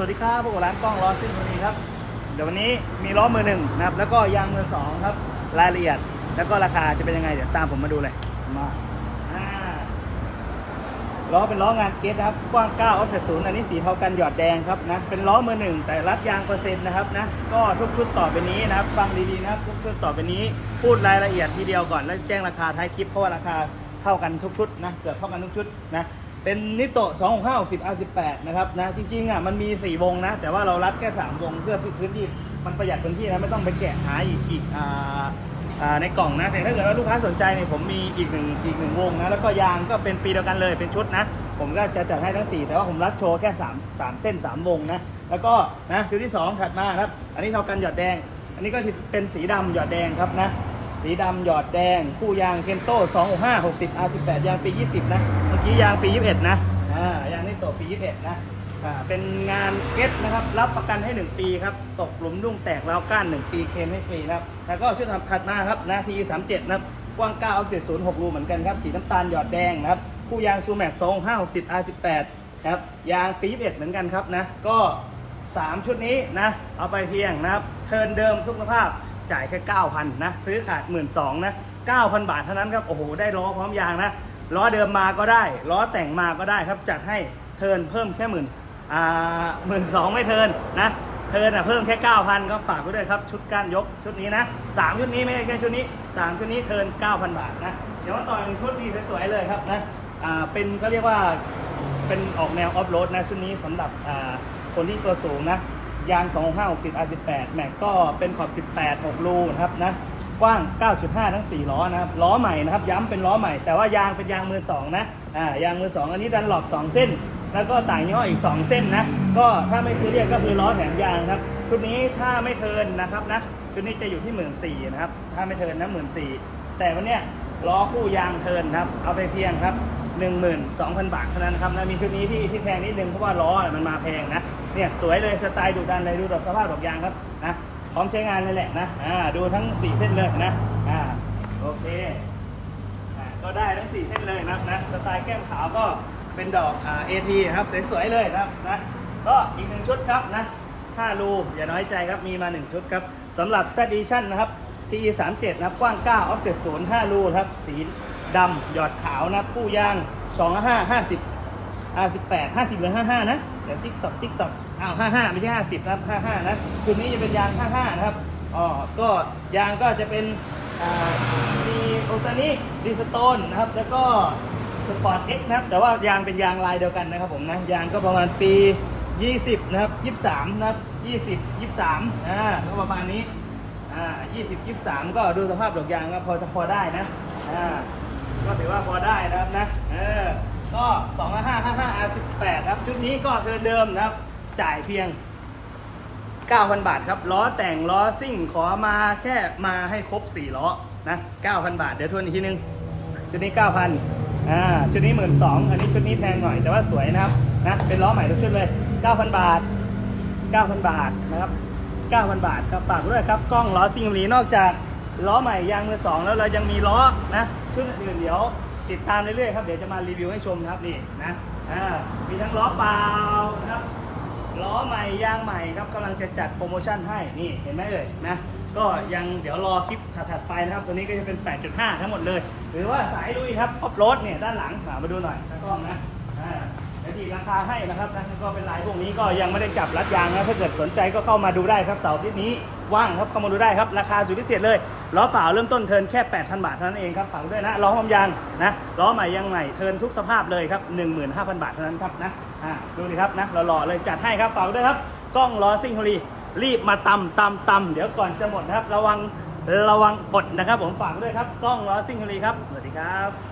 วัสดีครับพวกร้านกล้องล้อซิ่งคนนี้ครับ เดี๋ยววันนี้มีล้อมือหนึ่งนะครับ แล้วก็ยางมือสองครับ รายละเอียด แล้วก็ราคาจะเป็นยังไงเดี๋ยวตามผมมาดูเลยมาอ่าล้อเป็นล้องานเกตนะครับ กว้าง9ออฟเซตศูนย์อันนี้สีเทากันหยอดแดงครับนะ เป็นล้อมือหนึ่งแต่รัดยางเปอร์เซ็นต์นะครับนะ ก็ทุกชุดต่อไปนี้นะครับ ฟังดีๆนะครับทุกชุดต่อไปนี้พูดรายละเอียดทีเดียวก่อนแล้วแจ้งราคาท้ายคลิปเพราะว่าราคาเท่ากันทุกชุดนะ เกือบเท่ากันทุกชุดนะ เป็นนิโตะ2 6 5 60 R18 นะครับนะจริงๆอะมันมี 4 วงนะ แต่ว่าเรารัดแค่ 3 วงเพื่อพื้นที่มันประหยัดพื้นที่นะไม่ต้องไปแกะหาอีกอีกอ่าอ่าในกล่องนะแต่ถ้าเกิดว่าลูกค้าสนใจเนี่ยผมมีอีกหนึ่งอีกหนึ่งวงนะแล้วก็ยางก็เป็นปีเดียวกันเลยเป็นชุดนะผมก็จะจัดให้ทั้ง 4 แต่ว่าผมรัดโชว์แค่3 3เส้น 3 วงนะแล้วก็นะชุดที่ 2 ถัดมาครับ อันนี้เท่ากันหยอดแดง อันนี้ก็เป็นสีดำหยอดแดงครับนะ สีดำหยอดแดง คู่ยางเคนโต้265 60 R18 ยางปี 20 นะ เมื่อกี้ยางปี 21 นะ อ่ายางนี่ตกปี 21 นะ อ่า เป็นงานเก็ตนะครับ รับประกันให้ 1 ปีครับ ตกหลุมรุ่งแตกแล้วก้าน 1 ปีเคลมให้ฟรีนะครับ แล้วก็ชุดทำถัดมาครับนะที37นะครับ กว้าง9เอาเศษศูนย์6รูเหมือนกันครับ สีน้ำตาลหยอดแดงนะครับ คู่ยางซูแม็ก2 5 60 R18 นะครับ ยางปี 21 เหมือนกันครับนะ ก็ 3 ชุดนี้นะ เอาไปเพียงนะครับ เทินเดิมทุกสภาพ จ่ายแค่ 9,000 นะ ซื้อขาด 1 2ื่นนะ 9,000 บาทเท่านั้นครับ โอ้โห ได้ล้อพร้อมยางนะ ล้อเดิมมาก็ได้ ล้อแต่งมาก็ได้ครับ จัดให้เทินเพิ่มแค่หมื่นอ่าหมื่นสองไม่เทินนะ เทินอะเพิ่มแค่ 9,000 ก็ฝากไว้ด้วยครับ ชุดก้านยกชุดนี้นะสามชุดนี้ไม่ใช่แค่ชุดนี้สามชุดนี้เทิน 9,000 บาทนะ เดี๋ยวมาต่ออีกชุดนี้สวยๆเลยครับนะ อ่า เป็นเขาเรียกว่า เป็นออกแนวออฟโรดนะ ชุดนี้สำหรับ อ่า คนที่ตัวสูงนะ ยาง 25 60 R18 แม็กก็เป็นขอบ 18 6รูนะครับนะกว้าง 9.5 ทั้ง 4 ล้อนะครับ ล้อใหม่นะครับ ย้ำเป็นล้อใหม่ แต่ว่ายางเป็นยางมือ 2 นะ อ่า ยางมือ 2 อันนี้ดันหลอบ 2 เส้น แล้วก็ต่างยี่ห้ออีก 2 เส้นนะ ก็ถ้าไม่ซื้อเรียกก็คือล้อแถมยางครับ ชุดนี้ถ้าไม่เทินนะครับนะ ชุดนี้จะอยู่ที่ 1 4ื่นนะครับ ถ้าไม่เทินนะ1 4ื่นแต่วันเนี้ยล้อคู่ยางเทินครับ เอาไปเพียงครับ 12,000 บาทเท่านั้นครับนะมีชุดนี้ที่ที่แพงนิดนึงเพราะว่าล้อมันมาแพงนะ เนี่ยสวยเลยสไตล์ดุดันเลยดูดอกสภาพดอกยางครับนะพร้อมใช้งานเลยแหละนะอ่าดูทั้ง 4 เส้นเลยนะอ่าโอเคอ่าก็ได้ทั้ง 4 เส้นเลยนะนะสไตล์แก้มขาวก็เป็นดอกอ่าเอทีครับสวยๆเลยนะนะก็อีกหนึ่งชุดครับนะ5รูอย่าน้อยใจครับมีมา 1 ชุดครับสำหรับ Z Edition นะครับ TE 3 7 นะครับกว้าง 9 offset 0 5รูครับสีดำหยอดขาวนะผู้ยาง 2 5 50 R18 50หรือ55 นะ ดี๋ยวติ๊กตอกติ๊กตอกอ้าว55ไม่ใช่50ครับ55นะชุดนี้จะเป็นยาง55นะครับอ๋อก็ยางก็จะเป็นมีโอตานิดีสโตนนะครับ แล้วก็สปอร์ตเอ็กนะครับ แต่ว่ายางเป็นยางลายเดียวกันนะครับผมนะยางก็ประมาณปี 20 นะครับ 23 นะครับ 20 23อ่าก็ประมาณนี้อ่า20 23 ก็ดูสภาพดอกยางก็พอจะพอได้นะอ่าก็ถือว่าพอได้นะครับนะเออ 8ครับชุดนี้ก็เทิร์นเดิมนะครับ จ่ายเพียง 9,000 บาทครับล้อแต่งล้อซิ่งขอมาแค่มาให้ครบ 4 ล้อนะ 9,000 บาท เดี๋ยวทวนอีกทีนึง ชุดนี้ 9,000อ่าชุดนี้ 12,000อันนี้ชุดนี้แพงหน่อยแต่ว่าสวยนะครับนะเป็นล้อใหม่ทุกชุดเลย 9,000 บาท 9,000 บาทนะครับ9,000 บาทครับฝากด้วยครับกล้องล้อซิงมรีนอกจากล้อใหม่ยางมือสองแล้วเรายังมีล้อนะชุดอื่นเดี๋ยวติดตามเรื่อยๆครับเดี๋ยวจะมารีวิวให้ชมครับนี่นะ อ่ามีทั้งล้อเปล่านะครับล้อใหม่ยางใหม่ครับกำลังจะจัดโปรโมชั่นให้นี่เห็นไหมเอ่ยนะก็ยังเดี๋ยวรอคลิปถัดๆไปนะครับ ตัวนี้ก็จะเป็น 8.5 ทั้งหมดเลย หรือว่าสายลุยครับออฟโรดเนี่ยด้านหลังหามาดูหน่อยตากล้องนะอ่าเดี๋ยวดีราคาให้นะครับนะก็เป็นลายพวกนี้ก็ยังไม่ได้จับรัดยางนะถ้าเกิดสนใจก็เข้ามาดูได้ครับเสาร์ที่นี้ว่างครับเข้ามาดูได้ครับราคาสุดพิเศษเลย ล้อเปล่าเริ่มต้นเทินแค่ 8,000 บาทเท่านั้นเองครับฝากด้วยนะล้อหอมยางนะล้อใหม่ยังใหม่เทินทุกสภาพเลยครับ 15,000 บาทเท่านั้นครับนะอ่าดูดิครับนะหล่อๆเลยจัดให้ครับฝากด้วยครับกล้องล้อซิ่งฮรีรีบมาตำตำตำเดี๋ยวก่อนจะหมดนะครับ ระวังระวังอดนะครับ ผมฝากด้วยครับกล้องล้อซิ่งฮรีครับสวัสดีครับ